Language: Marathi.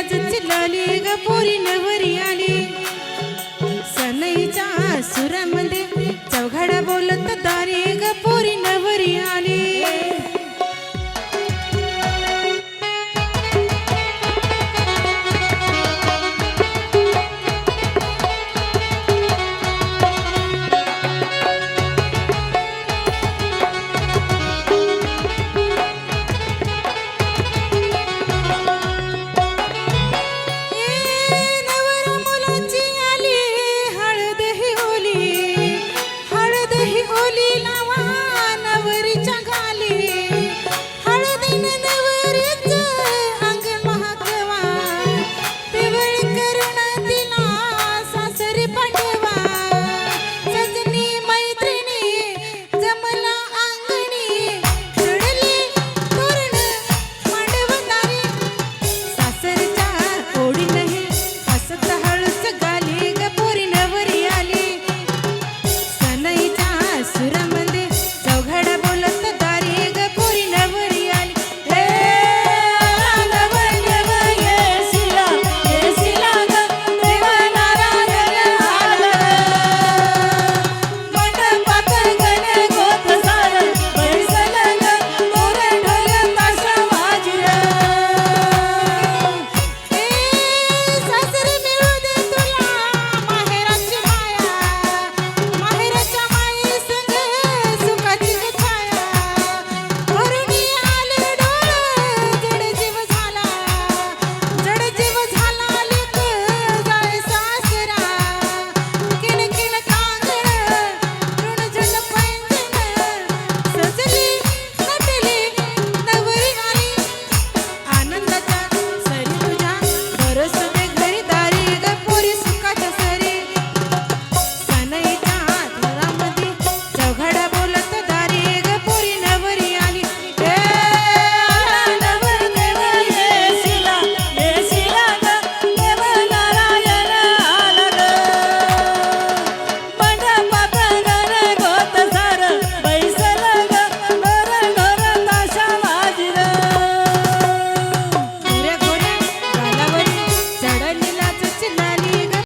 एकदाच चिल्लाली ग पोरी नवरी आली. सनईच्या सुरामध्ये